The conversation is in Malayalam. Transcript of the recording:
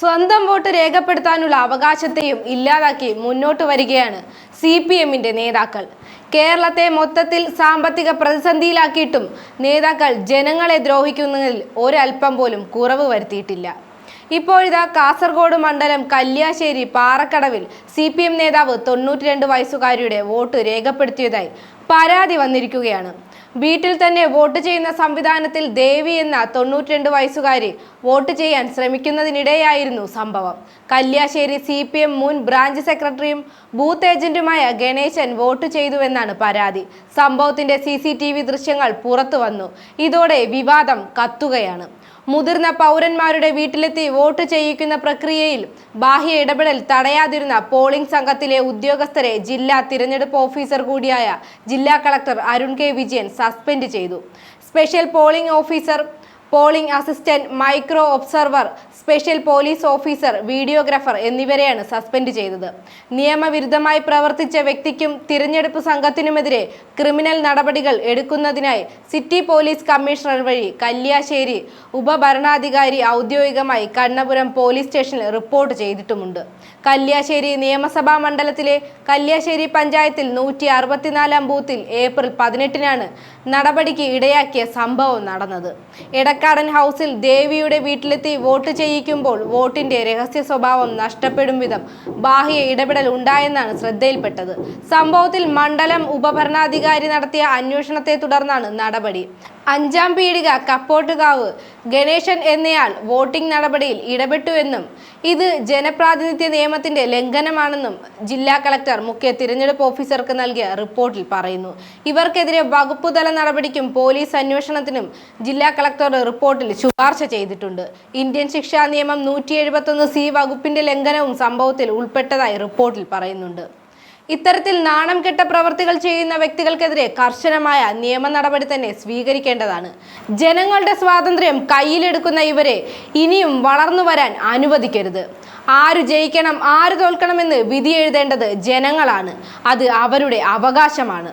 സ്വന്തം വോട്ട് രേഖപ്പെടുത്താനുള്ള അവകാശത്തെയും ഇല്ലാതാക്കി മുന്നോട്ട് വരികയാണ് സി പി എമ്മിന്റെ നേതാക്കൾ. കേരളത്തെ മൊത്തത്തിൽ സാമ്പത്തിക പ്രതിസന്ധിയിലാക്കിയിട്ടും നേതാക്കൾ ജനങ്ങളെ ദ്രോഹിക്കുന്നതിൽ ഒരൽപ്പം പോലും കുറവ് വരുത്തിയിട്ടില്ല. ഇപ്പോഴിതാ കാസർഗോഡ് മണ്ഡലം കല്യാശ്ശേരി പാറക്കടവിൽ സി പി എം നേതാവ് തൊണ്ണൂറ്റി രണ്ട് വയസ്സുകാരിയുടെ വോട്ട് രേഖപ്പെടുത്തിയതായി പരാതി വന്നിരിക്കുകയാണ്. വീട്ടിൽ തന്നെ വോട്ട് ചെയ്യുന്ന സംവിധാനത്തിൽ ദേവി എന്ന തൊണ്ണൂറ്റി രണ്ട് വയസ്സുകാരി വോട്ട് ചെയ്യാൻ ശ്രമിക്കുന്നതിനിടെയായിരുന്നു സംഭവം. കല്യാശ്ശേരി സി പി എം മുൻ ബ്രാഞ്ച് സെക്രട്ടറിയും ബൂത്ത് ഏജന്റുമായ ഗണേശൻ വോട്ട് ചെയ്തുവെന്നാണ് പരാതി. സംഭവത്തിന്റെ സി സി ടി വി ദൃശ്യങ്ങൾ പുറത്തു വന്നു. ഇതോടെ വിവാദം കത്തുകയാണ്. മുതിർന്ന പൗരന്മാരുടെ വീട്ടിലെത്തി വോട്ട് ചെയ്യിക്കുന്ന പ്രക്രിയയിൽ ബാഹ്യ ഇടപെടൽ തടയാതിരുന്ന പോളിംഗ് സംഘത്തിലെ ഉദ്യോഗസ്ഥരെ ജില്ലാ തിരഞ്ഞെടുപ്പ് ഓഫീസർ കൂടിയായ ജില്ലാ collector Arun K Vijayan suspend ചെയ്തു. Special polling officer polling assistant micro observer special police officer videographer എന്നിവരെയാണ് സസ്പെൻഡ് ചെയ്തത്. നിയമവിരുദ്ധമായി പ്രവർത്തിച്ച വ്യക്തിക്കും തിരഞ്ഞെടുപ്പ് സംഘത്തിനുമെതിരെ ക്രിമിനൽ നടപടികൾ എടുക്കുന്നതിനായി സിറ്റി പോലീസ് കമ്മീഷണർ വഴി കല്യാശ്ശേരി ഉപഭരണാധികാരി ഔദ്യോഗികമായി കണ്ണപുരം പോലീസ് സ്റ്റേഷനിൽ റിപ്പോർട്ട് ചെയ്തിട്ടുമുണ്ട്. കല്യാശ്ശേരി നിയമസഭാ മണ്ഡലത്തിലെ കല്യാശ്ശേരി പഞ്ചായത്തിൽ നൂറ്റി അറുപത്തിനാലാം ബൂത്തിൽ ഏപ്രിൽ പതിനെട്ടിനാണ് നടപടിക്ക് ഇടയാക്കിയ സംഭവം നടന്നത്. എടക്കാടൻ ഹൗസിൽ ദേവിയുടെ വീട്ടിലെത്തി വോട്ട് ചെയ്യിക്കുമ്പോൾ വോട്ടിന്റെ രഹസ്യ സ്വഭാവം നഷ്ടപ്പെടും വിധം ബാഹ്യ ഇടപെടൽ ഉണ്ടായെന്നാണ് ശ്രദ്ധയിൽപ്പെട്ടത്. സംഭവത്തിൽ മണ്ഡലം ഉപഭരണാധികാരി നടത്തിയ അന്വേഷണത്തെ തുടർന്നാണ് നടപടി. അഞ്ചാം പീടിക കപ്പോട്ടുകാവ് ഗണേശൻ എന്നയാൾ വോട്ടിംഗ് നടപടിയിൽ ഇടപെട്ടുവെന്നും ഇത് ജനപ്രാതിനിധ്യ നിയമത്തിന്റെ ലംഘനമാണെന്നും ജില്ലാ കളക്ടർ മുഖ്യ തിരഞ്ഞെടുപ്പ് ഓഫീസർക്ക് നൽകിയ റിപ്പോർട്ടിൽ പറയുന്നു. ഇവർക്കെതിരെ വകുപ്പുതല നടപടിക്കും പോലീസ് അന്വേഷണത്തിനും ജില്ലാ കളക്ടറുടെ റിപ്പോർട്ടിൽ ശുപാർശ ചെയ്തിട്ടുണ്ട്. ഇന്ത്യൻ ശിക്ഷാ നിയമം നൂറ്റി എഴുപത്തൊന്ന് സി വകുപ്പിന്റെ ലംഘനവും സംഭവത്തിൽ ഉൾപ്പെട്ടതായി റിപ്പോർട്ടിൽ പറയുന്നുണ്ട്. ഇത്തരത്തിൽ നാണം കെട്ട പ്രവർത്തികൾ ചെയ്യുന്ന വ്യക്തികൾക്കെതിരെ കർശനമായ നിയമ നടപടി തന്നെ സ്വീകരിക്കേണ്ടതാണ്. ജനങ്ങളുടെ സ്വാതന്ത്ര്യം കയ്യിലെടുക്കുന്ന ഇവരെ ഇനിയും വളർന്നു വരാൻ അനുവദിക്കരുത്. ആര് ജയിക്കണം ആര് തോൽക്കണമെന്ന് വിധി എഴുതേണ്ടത് ജനങ്ങളാണ്. അത് അവരുടെ അവകാശമാണ്.